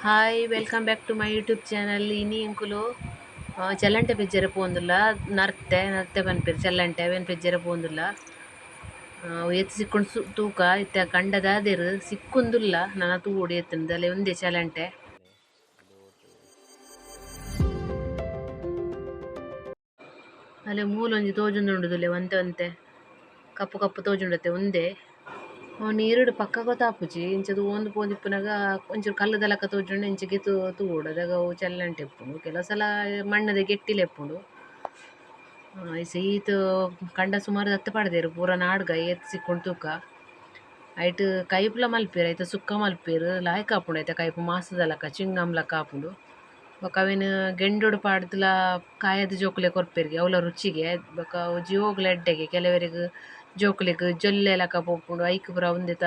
Hi welcome back to my YouTube channel ಇನಿ ಇಂಕುಲು ಆ, ಚೆಲ್ಲಂಟೆ ಪೆಜ್ಜೆರೆ ಪೋಂದುಲ್ಲ ನರ್ತೆ ನರ್ತೆ ಪನ್ಪೆರ್ ಚೆಲ್ಲಂಟೆ ಅವೇನು ಪೆಜ್ಜೆರೆ ಪೋಂದುಲ್ಲ ಎತ್ತು ಸಿಕ್ಕೊಂಡು ಸು ತೂಕ ಇತ್ತ ಕಂಡದಾದೆರ್ ಸಿಕ್ಕೊಂದುಲ್ಲ ನನ್ನ ತೂಡಿ ಎತ್ತಂದು ಅಲ್ಲೇ ಒಂದೇ ಚಲಂಟೆ ಅಲ್ಲೇ ಮೂಲೊಂಜಿ ತೋಜುಂದುಂಡುದುಲ್ಲೆ ಒಂತೆ ಒಂತೆ ಕಪ್ಪು ಕಪ್ಪು ತೋಜುಂಡತ್ತೆ ಒಂದೇ ಅವ್ನು ಈರುಡು ಪಕ್ಕ ಗೊತ್ತಾಪುಜಿ ಇಂಚದು ಒಂದು ಪೋದಿಪ್ಪುನಗ ಒಂಚೂರು ಕಲ್ಲುದಲಕ ತೋಜುಂಡು ಇಂಚಿಗೆ ತೂ ತೂಡು ಅದಾಗ ಅವು ಚಲ್ಲಂಟು ಇಪ್ಪುಂಡು ಕೆಲವು ಸಲ ಮಣ್ಣದ ಗೆಟ್ಟಿಲೆ ಇಪ್ಪುಂಡು ಈತ ಕಂಡ ಸುಮಾರು ಹತ್ತು ಪಡ್ದೇರು. ಪೂರ ನಾಡ್ಗ ಏತ್ ಸಿಕ್ಕೊಂಡು ತೂಕ. ಐಟ್ ಕೈಪುಲ ಮಲ್ಪೇರು ಐತ ಸುಕ್ಕ ಮಲ್ಪೇರು, ಲಾಯ್ ಆಪುಂಡು ಐತ ಕೈಪು ಮಾಸದ ಲಕ್ಕ ಕಾಪುಂಡು. ಬೊಕ ಅವೆನ್ ಗೆಂಡೊಡು ಪಾಡ್ದುಲ ಕಾಯದ ಜೋಕುಲೆ ಕೊರ್ಪೆರ್ಗೆ ಅವುಲ ರುಚಿಗೆ. ಬೊಕ ಅವು ಜೋಗುಲ ಎಡ್ಡೆಗೆ, ಕೆಲವರಿಗೆ ಜೋಕುಲೆಗ್ ಜೊಲ್ಲೆ ಲಕ ಪೋಪುಂಡು, ಐಕ್ ಪೂರ ಉಂದೆತ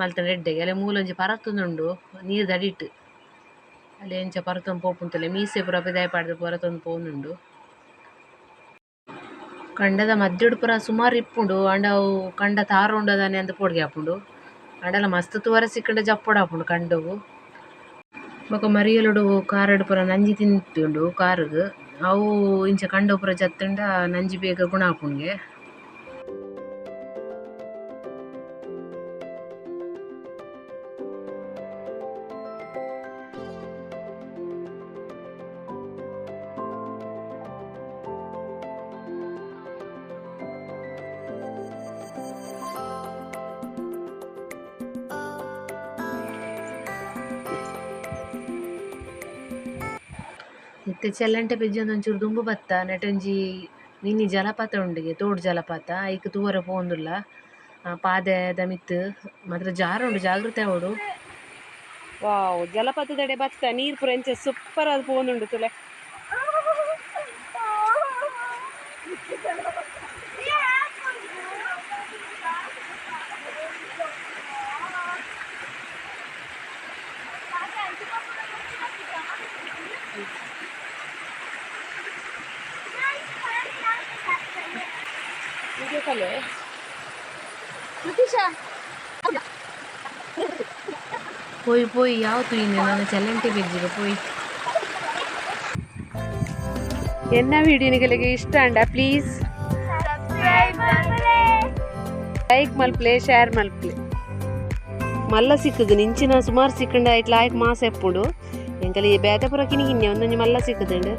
ಮಲ್ತಂಡ ಎಡ್ಡೆಗೆ. ಅಲೆ ಮೂಲೊಂಜಿ ಪರತೊಂದುಂಡು ನೀರ್ ದಡಿಟ್ಟು ಅಲೆ ಎಂಚ ಪರತೊಂದು ಪೋಪುಂತಲೆ, ಮೀಸೆ ಪೂರ ಪಿದಾಯ್ ಪಾಡ್ದ್ ಪರತೊಂದು ಪೋವೊಂದುಂಡು. ಕಂಡದ ಮದ್ದೆಡು ಪೂರ ಸುಮಾರು ಇಪ್ಪುಂಡು ಆಂಡ ಅವು ಕಂಡ ತಾರೊಂಡದಾನೆ ಅಂದ್ ಪೋಡ್ಗೆ ಆಪುಂಡು ಆಂಡಲ ಮಸ್ತ್ ತೂವರೆ ಸಿಕ್ಕಂಡ ಜಪ್ಪುಡು ಆಪುಂಡು ಕಂಡವು. ಬೊಕ ಮರಿಯಲುಡು ಕಾರಡ್ ಪೂರ ನಂಜಿ ತಿಂತುಂಡು ಕಾರುಗ್. ಅವು ಇಂಚ ಕಂಡ ಪೂರ ಜತ್ತಂಡ ನಂಜಿ ಬೇಗ ಗುಣ ಆಪುಂಡ್ಗೆ ಇತ್ತೆ ಚೆಲ್ಲಂಟೆ ಪೆಜ್ಜಿ ಒಂಚೂರು ದುಂಬು ಬತ್ತ, ನೆಟೊಂಜಿ ಮಿನಿ ಜಲಪಾತ ಉಂಡಿಗೆ, ತೋಡು ಜಲಪಾತ, ಐಕ್ ತೂವರೆ ಪೋವೊಂದುಲ್ಲ ಪಾದೆದ ಮಿತ್ತ್ ಮಾತ್ರ ಜಾರ ಉಂಡು, ಜಾಗ್ರತೆ ಆವೊಡು ವಾವ್, ಜಲಪಾತದಡೆ ಬತ್ತ, ನೀರ್ ಪೂರ ಎಂಚ ಸೂಪರ್ ಆದ್ ಪೋವೊಂದುಂಡು ತುಲೆ. ವಿಡಿಯೋ ಕಾಲು ಸತೀಶ ಪೋಯ್ ಪೋಯ್ ಯಾವತ್ತು ಇನ್ನು ನಾನು ಚಲಂಟಿ ಬಿದ್ದಿರೋ ಪೋಯ್. ಎನ್ನ ವಿಡಿಯೋ ನಿಗಳಿಗೆ ಇಷ್ಟ ಅಂಡ ಪ್ಲೀಸ್ ಲೈಕ್ ಮಲ್ಪ್ಲೆ ಶೇರ್ ಮಲ್ಪ್ಲೆ. ಮಲ್ಲ ಸಿಕ್ಕದು ನಿಂಚಿನ ಸುಮಾರ್ ಸಿಕ್ಕಂಡ ಐಟ್ ಲಾಯ್ಕ್ ಮಾಸ ಎಪ್ಪುಂಡು. ಎಂಕಲಿ ಬೇತೆ ಪುರ ಕಿನಿ ಕಿನ್ನೆ ಒಂದೊಂದು ಮಲ್ಲ ಸಿಕ್ಕದುಂಡು.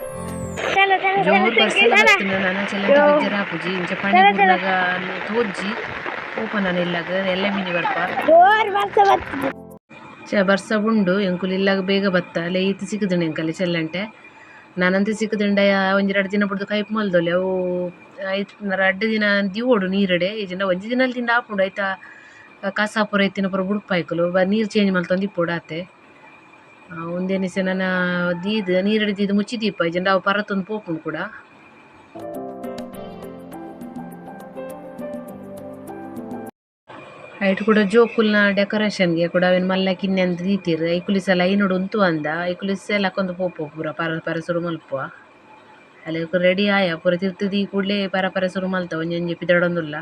ಓಪನ್ ಇಲ್ಲಾಗ ಎಲ್ಲ ಮಿನಿ ಬರ್ಪ? ಚ ಬರ್ಸ ಉಂಡು. ಎಂಕುಲು ಇಲ್ಲಾಗ ಬೇಗ ಬತ್ತ. ಅಲ್ಲ ಈತ್ ಸಿಕ್ಕದುಂಡು ಎಂಕಲ್ಲಿ ಚೆಲ್ಲಂಟೆ. ನಾನಂತ ಸಿಕ್ಕದುಂಡ ಒಂಜಿ ಎರಡು ದಿನ ಬಿಡ್ದು ಕೈಪ್ ಮಲ್ದೊಲೆ. ಅವು ಐತ್ ದಿನ ದಿವೋಡು ನೀರಡೆ. ಈಜಿಂಡ ಒಂಜಿ ದಿನ ತಿಂಡ ಆಪುಂಡು ಐತ ಕಸ ಪೂರ ಎತ್ತಿನ ಪೂರ ಬುಡ್ಪಾಯ್ಕುಲು ನೀರು ಚೇಂಜ್ ಮಲ್ತೊಂದು ಇಪ್ಪುಡು ಆತೆ. ಒಂದೇನಿಸ ನನ್ನ ದೀದ್ ನೀರಡಿ ದೀದ್ ಮುಚ್ಚಿ ದೀಪ ಈಜಿಂಡ ಅವು ಪರತೊಂದು ಪೋಪುಂಡು ಕೂಡ. ಐಟ್ ಕೂಡ ಜೋಕುಲ್ನ ಡೆಕೋರೇಷನ್ಗೆ ಕೂಡ ಅವೇನು ಮಲ್ಲ ಕಿನ್ನೆ ಅಂತ ದೀತಿರ್ ಐಕುಲಿಸ ಲೈನುಡು ಉಂತು ಅಂದ. ಐಕುಲಿಸ ಲಕ್ಕೊಂದು ಪೋಪು ಪೂರ, ಪರ ಪರಸುರು ಮಲ್ಪುವ. ಅಲ್ಲಿ ರೆಡಿ ಆಯ? ಪೂರ ತಿರ್ತದಿ ಕೂಡಲೇ ಪರ ಪರಸುರು ಮಲ್ತ ಒಂಜಿ ಒಂಜಿ ಪಿದಡೊಂದುಲ್ಲ.